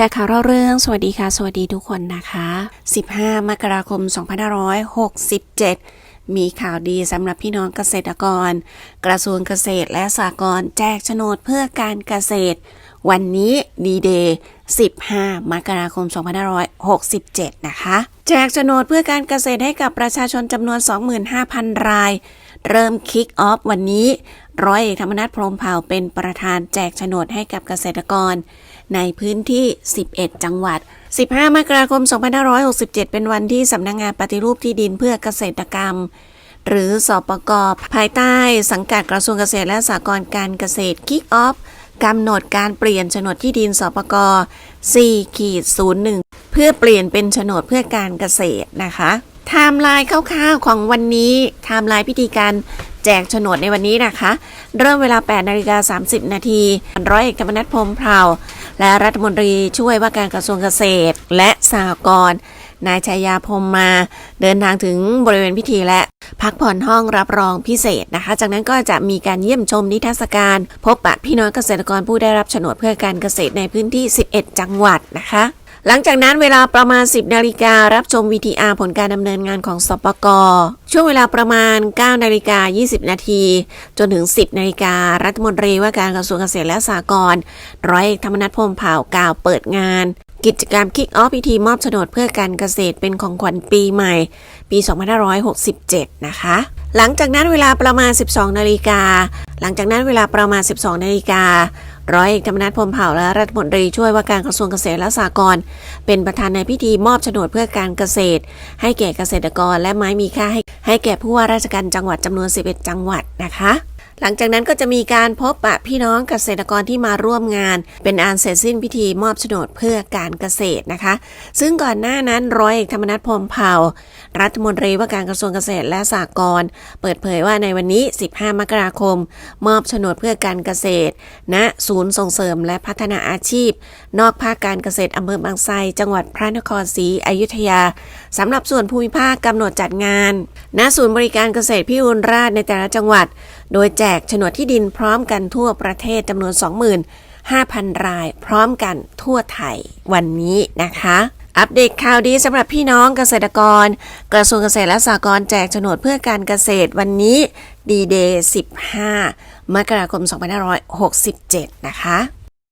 ชร์ข่าวเล่าเรื่อง สวัสดีค่ะ สวัสดีทุกคนนะคะ 15 มกราคม 2567 มีข่าวดีสำหรับพี่น้องเกษตรกร กระทรวงเกษตรและสหกรณ์แจกโฉนดเพื่อการเกษตร วันนี้ดีเดย์ 15 มกราคม 2567 นะคะ แจกโฉนดเพื่อการเกษตรให้กับประชาชนจำนวน 25,000 ราย เริ่มคิกออฟวันนี้ ร้อยเอกธรรมนัฐพรมเผ่าเป็นประธานแจกโฉนดให้กับเกษตรกร ในพื้นที่ 11 จังหวัด 15 มกราคม 2567 เป็นวันที่สำนักงงานปฏิรูปที่ดินเพื่อเกษตรกรรม หรือสอปกภายใต้สังกัดกระทรวงเกษตรและสหกรณ์การเกษตรคิกออฟกำหนดการเปลี่ยนโฉนดที่ดินสปก4ขีด01 เพื่อเปลี่ยนเป็นโฉนดเพื่อการเกษตรนะคะไทม์ไลน์คร่าวๆของวันนี้ไทม์ไลน์พิธีการ แจกโฉนดในวันนี้นะคะ เริ่มเวลา 8 นาฬิกา 30 นาทีร้อยเอกธรรมนัฐพรมเผ่า และรัฐมนตรีช่วยว่าการกระทรวงเกษตรและสหกรณ์นายชัยยาพรมมา เดินทางถึงบริเวณพิธีและพักผ่อนห้องรับรองพิเศษนะคะ จากนั้นก็จะมีการเยี่ยมชมนิทรรศการ พบปะพี่น้องเกษตรกรผู้ได้รับโฉนดเพื่อการเกษตรในพื้นที่ 11 จังหวัดนะคะ หลังจากนั้นเวลาประมาณ 10นาฬิการับชม VTR ผลการดำเนินงานของสปกช่วงเวลาประมาณ9นาฬิกา20 นาที จนถึง 10นาฬิการัฐมนตรีว่าการกระทรวงเกษตรและสหกรณ์ร้อยเอกธรรมนัฐพรมเผ่ากล่าวเปิดงาน กิจกรรมคิกออฟพิธีมอบโฉนดเพื่อการเกษตรเป็นของขวัญปีใหม่ ปี 2567 นะคะ หลังจากนั้นเวลาประมาณ 12 นาฬิกา หลังจากนั้นเวลาประมาณ 12 นาฬิกา ร้อยเอกธรรมนัฐพรมเผ่าและรัฐมนตรีช่วยว่าการกระทรวงเกษตรและสหกรณ์เป็นประธานในพิธีมอบโฉนดเพื่อการเกษตร ให้แก่เกษตรกรและไม้มีค่าให้ให้แก่ผู้ว่าราชการจังหวัดจำนวน 11 จังหวัดนะคะหลังจากนั้นก็จะมีการพบปะพี่น้องเกษตรกรที่มาร่วมงาน เป็นอันเสร็จสิ้นพิธีมอบโฉนดเพื่อการเกษตรนะคะ ซึ่งก่อนหน้านั้นร้อยเอกธรรมนัฐพรมเผ่า รัฐมนตรีว่าการกระทรวงเกษตรและสหกรณ์เปิดเผยว่าในวันนี้ 15 มกราคม มอบโฉนดเพื่อการเกษตร ณ ศูนย์ส่งเสริมและพัฒนาอาชีพ นอกภาคการเกษตรอำเภอบางไทรจังหวัดพระนครศรีอยุธยาสำหรับส่วนภูมิภาคกำหนดจัดงาน ณ ศูนย์บริการเกษตรพิบูลราษฎร์ในแต่ละจังหวัด โดยแจกโฉนดที่ดินพร้อมกันทั่วประเทศจำนวน25,000 ราย พร้อมกันทั่วไทยวันนี้นะคะ อัปเดตข่าวดีสำหรับพี่น้องเกษตรกร กระทรวงเกษตรและสหกรณ์แจกโฉนดเพื่อการเกษตรวันนี้ดีเดย์15 มกราคม 2567 นะคะ